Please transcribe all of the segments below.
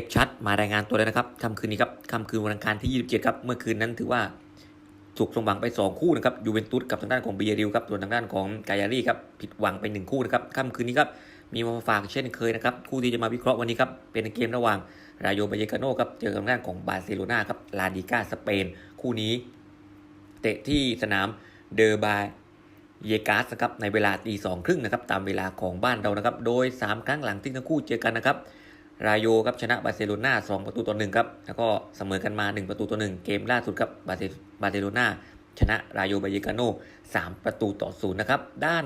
พชัดมารายงานตัวเลยนะครับค่ำคืนนี้ครับค่ำคืนวันอังคารที่ 27 ครับ เมื่อคืนนั้นถือว่าถูกสมหวังไป 2 คู่นะครับยูเวนตุสกับทางด้านของเบียริลครับส่วนทางด้านของกายารีครับผิดหวังไป 1 คู่นะครับค่ำคืนนี้ครับมีมาฝากเช่นเคยนะครับคู่ที่จะมาวิเคราะห์วันนี้ครับเป็นเกมระหว่างรายโยบาเยกาโนครับเจอกับทางด้านของบาร์เซโลนาครับลาดิก้าสเปน คู่นี้ เตะที่สนามเดอร์บาเยกาสครับในเวลาตีสองครึ่งนะครับตามเวลาของบ้านเรานะครับโดย 3 ครั้งหลังที่ทั้งคู่เจอกันนะครับ รายโยครับชนะบาร์เซโลนา2ประตูต่อหนึ่งครับแล้วก็เสมอกันมา 1 ประตูต่อหนึ่งเกมล่าสุดครับบาร์เซบาร์เซโลนาชนะรายโยบาเยกาโน3ประตูต่อศูนย์นะครับด้าน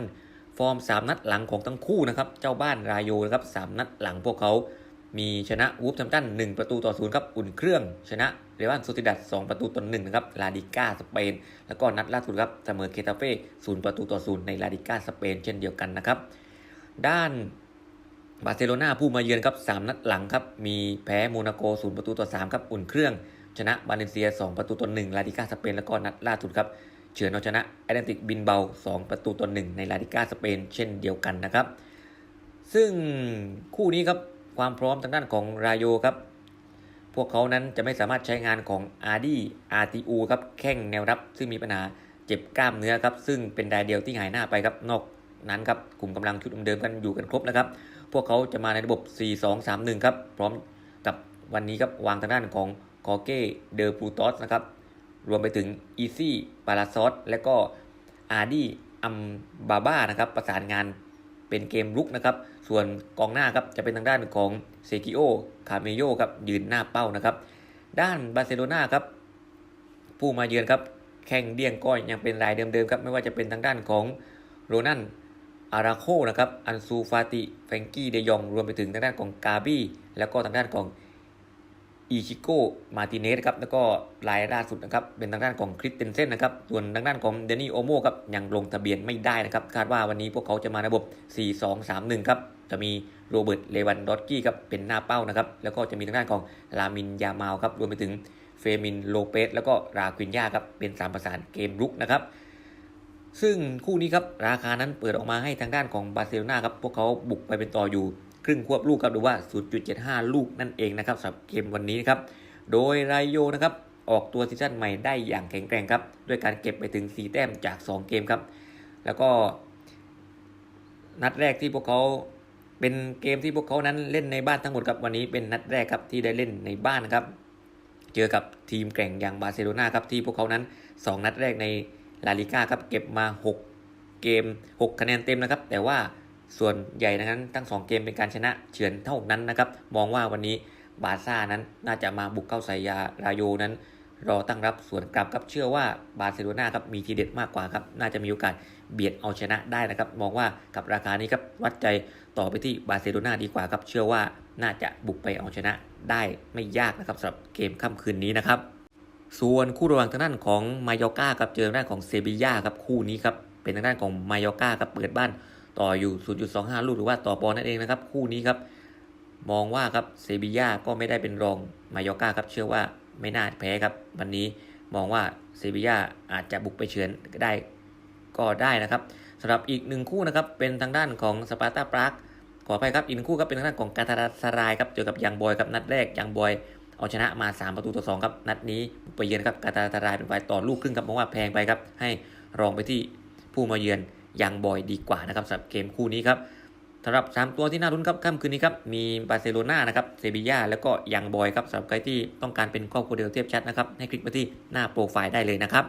ฟอร์ม 3 นัดหลังของทั้งคู่นะครับเจ้าบ้านรายโยนะครับ3นัดหลังพวกเขา มีชนะวูฟทัมตัน1ประตูต่อศูนย์ครับอุ่นเครื่อง ชนะเรอัลโซติดัส2ประตูต่อหนึ่งนะครับลาดิก้าสเปน แล้วก็นัดล่าสุดครับเสมอเคตาเฟ่0ประตูต่อศูนย์ในลาดิก้าสเปนเช่นเดียวกันนะครับด้าน บาร์เซโลนาผู้มาเยือนครับ 3 นัดหลังครับ มีแพ้โมนาโก 0 ประตูต่อ 3 ครับ อุ่นเครื่อง ชนะบาเลนเซีย 2 ประตูต่อ 1 ลาดิก้าสเปน แล้วก็นัดล่าสุดครับ เฉือนเอาชนะแอตเลติกบินเบา 2 ประตูต่อ 1 ในลาดิก้าสเปน เช่นเดียวกันนะครับ ซึ่งคู่นี้ครับ ความพร้อมทางด้านของรายโยครับ พวกเขานั้นจะไม่สามารถใช้งานของอาร์ดีอาร์ตีอูครับ แข้งแนวรับ ซึ่งมีปัญหาเจ็บกล้ามเนื้อครับ ซึ่งเป็นรายเดียวที่หายหน้าไปครับ นอก นั้นครับกลุ่มกำลังชุดเดิมกันอยู่กันครบแล้วครับ พวกเขาจะมาในระบบ 4-2-3-1 ครับ พร้อมกับวันนี้ครับวางทางด้านของคอเก้เดอร์ปูตอสนะครับรวมไปถึงอีซี่ปาราซอสและก็อาร์ดี้อัมบาบ้านะครับประสานงานเป็นเกมรุกนะครับ ส่วนกองหน้าครับจะเป็นทางด้านของเซกิโอคาเมโยครับยืนหน้าเป้านะครับ ด้านบาร์เซโลนาครับผู้มาเยือนครับแข่งเดี่ยงก้อยยังเป็นรายเดิมๆครับไม่ว่าจะเป็นทางด้านของโรนัน อาราโคนะครับ อันซูฟาติแฟงกี้ เดยอง รวมไปถึงทางด้านของกาบี้ แล้วก็ทางด้านของอิชิโก้ มาติเนสครับ แล้วก็รายล่าสุดนะครับ เป็นทางด้านของคริสเตนเซนนะครับ ส่วนทางด้านของเดนี่โอโมครับ ยังลงทะเบียนไม่ได้นะครับ คาดว่าวันนี้พวกเขาจะมาระบบ 4-2-3-1 ครับ จะมีโรเบิร์ต เลวันดอตกี้ครับ เป็นหน้าเป้านะครับ แล้วก็จะมีทางด้านของลามิน ยามาลครับ รวมไปถึงเฟมิน โลเปส แล้วก็ราควินยาครับ เป็นสามประสานเกมรุกนะครับ ซึ่งคู่นี้ครับราคานั้นเปิดออกมาให้ทางด้านของบาร์เซโลนาครับพวกเขาบุกไปเป็นต่ออยู่ ครึ่งควบลูกครับหรือว่า 0.75 ลูกนั่นเองนะครับสำหรับเกมวันนี้นะครับโดยไรโยนะครับออกตัวซีซั่นใหม่ได้อย่างแข็งแกร่งครับด้วยการเก็บไปถึง 4 แต้มจาก 2 เกมครับ แล้วก็ นัดแรกที่พวกเขาเป็นเกมที่พวกเขานั้นเล่นในบ้านทั้งหมดครับวันนี้เป็นนัดแรกครับที่ได้เล่นในบ้านครับ เจอกับทีมแกร่งอย่างบาร์เซโลนาครับที่พวกเขานั้น 2 นัดแรกใน ลาลิก้าครับเก็บมา 6 เกม 6 คะแนนเต็มนะครับ แต่ว่าส่วนใหญ่นั้นทั้ง 2 เกมเป็นการชนะเฉือนเท่านั้นนะครับ มองว่าวันนี้บาซ่านั้นน่าจะมาบุกเข้าใส่ยารายโยนั้น รอตั้งรับส่วนกลับครับเชื่อว่าบาร์เซโลนาครับมีทีเด็ดมากกว่าครับน่าจะมีโอกาสเบียดเอาชนะได้นะครับ มองว่ากับราคานี้ครับวัดใจต่อไปที่บาร์เซโลนาดีกว่าครับเชื่อว่าน่าจะบุกไปเอาชนะได้ไม่ยากนะครับสำหรับเกมค่ำคืนนี้นะครับ ส่วนคู่ระหว่างทางด้านของมายอกากับเจอทางด้านของเซบียาครับคู่นี้ครับเป็นทางด้านของมายอกากับเปิดบ้านต่ออยู่ 0.25 ลูกหรือว่าต่อปอนนั่นเองนะครับ คู่นี้ครับ มองว่าครับเซบียาก็ไม่ได้เป็นรองมายอกาครับเชื่อว่าไม่น่าแพ้ครับวันนี้มองว่าเซบียาอาจจะบุกไปเฉือนได้ก็ได้นะครับสำหรับอีกหนึ่งคู่นะครับเป็นทางด้านของสปาร์ตาปรากขออภัยครับอีกหนึ่งคู่ครับเป็นทางด้านของกาตาราสรายครับเจอกับยังบอยครับนัดแรกยังบอย เอาชนะมา 3 ประตูต่อ2ครับนัดนี้ไปเยือนครับกาตาตารายเป็นฝ่ายต่อลูกครึ่งครับเพราะว่าแพงไปครับให้รองไปที่ผู้มาเยือนยังบอยดีกว่านะครับสำหรับเกมคู่นี้ครับสำหรับ 3 ตัวที่น่ารุ้นครับค่ำคืนนี้ครับมีบาร์เซโลนานะครับเซบีย่าแล้วก็ยังบอยครับสำหรับใครที่ต้องการเป็นครอบครัวเดียวเทียบชัดนะครับให้คลิกไปที่หน้าโปรไฟล์ได้เลยนะครับ